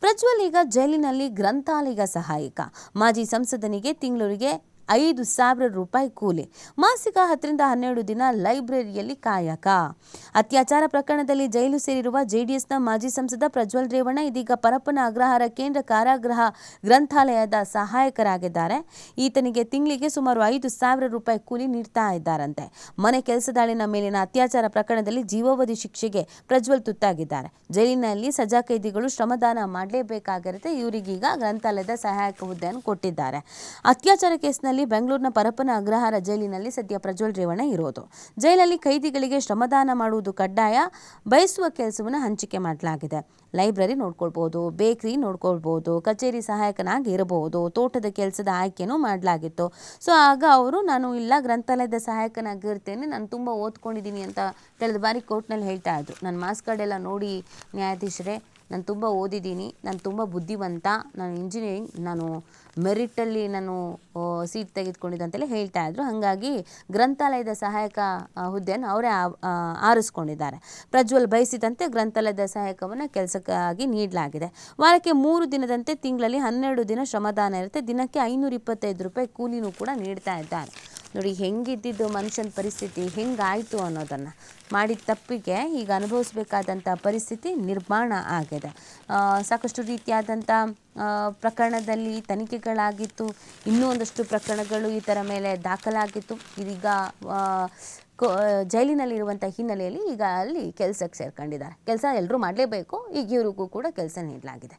ಪ್ರಜ್ವಲ್ ಈಗ ಜೈಲಿನಲ್ಲಿ ಗ್ರಂಥಾಲಯ ಸಹಾಯಕ. ಮಾಜಿ ಸಂಸದನಿಗೆ ತಿಂಗಳಿಗೆ ಐದು ಸಾವಿರ ರೂಪಾಯಿ ಕೂಲಿ. ಮಾಸಿಕ ಹತ್ತರಿಂದ ಹನ್ನೆರಡು ದಿನ ಲೈಬ್ರರಿಯಲ್ಲಿ ಕಾಯಕ. ಅತ್ಯಾಚಾರ ಪ್ರಕರಣದಲ್ಲಿ ಜೈಲು ಸೇರಿರುವ ಜೆಡಿಎಸ್ನ ಮಾಜಿ ಸಂಸದ ಪ್ರಜ್ವಲ್ ರೇವಣ್ಣ ಇದೀಗ ಪರಪ್ಪನ ಅಗ್ರಹಾರ ಕೇಂದ್ರ ಕಾರಾಗೃಹ ಗ್ರಂಥಾಲಯದ ಸಹಾಯಕರಾಗಿದ್ದಾರೆ. ಈತನಿಗೆ ತಿಂಗಳಿಗೆ ಸುಮಾರು ಐದು ಸಾವಿರ ರೂಪಾಯಿ ಕೂಲಿ ನೀಡ್ತಾ ಇದ್ದಾರಂತೆ. ಮನೆ ಕೆಲಸದಾಳಿನ ಮೇಲಿನ ಅತ್ಯಾಚಾರ ಪ್ರಕರಣದಲ್ಲಿ ಜೀವಾವಧಿ ಶಿಕ್ಷೆಗೆ ಪ್ರಜ್ವಲ್ ತುತ್ತಾಗಿದ್ದಾರೆ. ಜೈಲಿನಲ್ಲಿ ಸಜಾ ಕೈದಿಗಳು ಶ್ರಮದಾನ ಮಾಡಲೇಬೇಕಾಗಿರುತ್ತೆ ಇವರಿಗೀಗ ಗ್ರಂಥಾಲಯದ ಸಹಾಯಕ ಹುದ್ದೆಯನ್ನು ಕೊಟ್ಟಿದ್ದಾರೆ. ಅತ್ಯಾಚಾರ ಕೇಸ್ನಲ್ಲಿ ಬೆಂಗಳೂರಿನ ಪರಪ್ಪನ ಅಗ್ರಹಾರ ಜೈಲಿನಲ್ಲಿ ಸದ್ಯ ಪ್ರಜ್ವಲ್ ರೇವಣ್ಣ ಇರೋದು. ಜೈಲಲ್ಲಿ ಕೈದಿಗಳಿಗೆ ಶ್ರಮದಾನ ಮಾಡುವುದು ಕಡ್ಡಾಯ. ಬಯಸುವ ಕೆಲಸವನ್ನು ಹಂಚಿಕೆ ಮಾಡಲಾಗಿದೆ. ಲೈಬ್ರರಿ ನೋಡ್ಕೊಳ್ಬೋದು, ಬೇಕ್ರಿ ನೋಡ್ಕೊಳ್ಬೋದು, ಕಚೇರಿ ಸಹಾಯಕನಾಗಿ ಇರಬಹುದು, ತೋಟದ ಕೆಲಸದ ಆಯ್ಕೆನೂ ಮಾಡಲಾಗಿತ್ತು. ಸೊ, ಆಗ ಅವರು, ನಾನು ಇಲ್ಲ, ಗ್ರಂಥಾಲಯದ ಸಹಾಯಕನಾಗಿರ್ತೇನೆ, ನಾನು ತುಂಬ ಓದ್ಕೊಂಡಿದ್ದೀನಿ ಅಂತ ಕಳೆದ ಬಾರಿ ಕೋರ್ಟ್ನಲ್ಲಿ ಹೇಳ್ತಾ ಇದ್ರು. ನನ್ನ ಮಾಸ್ಕ್ ಕಾರ್ಡ್ ಎಲ್ಲ ನೋಡಿ ನ್ಯಾಯಾಧೀಶರೇ ನಾನು ತುಂಬ ಓದಿದ್ದೀನಿ, ನಾನು ತುಂಬ ಬುದ್ಧಿವಂತ, ನಾನು ಇಂಜಿನಿಯರಿಂಗ್ ನಾನು ಮೆರಿಟಲ್ಲಿ ನಾನು ಸೀಟ್ ತೆಗೆದುಕೊಂಡಿದ್ದೆ ಅಂತೆಲ್ಲ ಹೇಳ್ತಾ ಇದ್ದರು ಹಾಗಾಗಿ ಗ್ರಂಥಾಲಯದ ಸಹಾಯಕ ಹುದ್ದೆಯನ್ನು ಅವರೇ ಆರಿಸ್ಕೊಂಡಿದ್ದಾರೆ. ಪ್ರಜ್ವಲ್ ಬಯಸಿದಂತೆ ಗ್ರಂಥಾಲಯದ ಸಹಾಯಕವನ್ನು ಕೆಲಸಕ್ಕಾಗಿ ನೀಡಲಾಗಿದೆ. ವಾರಕ್ಕೆ ಮೂರು ದಿನದಂತೆ ತಿಂಗಳಲ್ಲಿ ಹನ್ನೆರಡು ದಿನ ಶ್ರಮದಾನ ಇರುತ್ತೆ. ದಿನಕ್ಕೆ ಐನೂರ ಇಪ್ಪತ್ತೈದು ರೂಪಾಯಿ ಕೂಲಿನೂ ಕೂಡ ನೀಡ್ತಾ ಇದ್ದಾರೆ. ನೋಡಿ, ಹೆಂಗಿದ್ದಿದ್ದು ಮನುಷ್ಯನ ಪರಿಸ್ಥಿತಿ, ಹೆಂಗಾಯಿತು ಅನ್ನೋದನ್ನು ಮಾಡಿದ ತಪ್ಪಿಗೆ ಈಗ ಅನುಭವಿಸ್ಬೇಕಾದಂಥ ಪರಿಸ್ಥಿತಿ ನಿರ್ಮಾಣ ಆಗಿದೆ. ಸಾಕಷ್ಟು ರೀತಿಯಾದಂಥ ಪ್ರಕರಣದಲ್ಲಿ ತನಿಖೆಗಳಾಗಿತ್ತು. ಇನ್ನೂ ಒಂದಷ್ಟು ಪ್ರಕರಣಗಳು ಈ ಥರ ಮೇಲೆ ದಾಖಲಾಗಿತ್ತು. ಇದೀಗ ಕೋ, ಜೈಲಿನಲ್ಲಿರುವಂಥ ಹಿನ್ನೆಲೆಯಲ್ಲಿ ಈಗ ಅಲ್ಲಿ ಕೆಲಸಕ್ಕೆ ಸೇರ್ಕೊಂಡಿದ್ದಾರೆ. ಕೆಲಸ ಎಲ್ಲರೂ ಮಾಡಲೇಬೇಕು. ಈಗ ಇವ್ರಿಗೂ ಕೂಡ ಕೆಲಸ ನೀಡಲಾಗಿದೆ.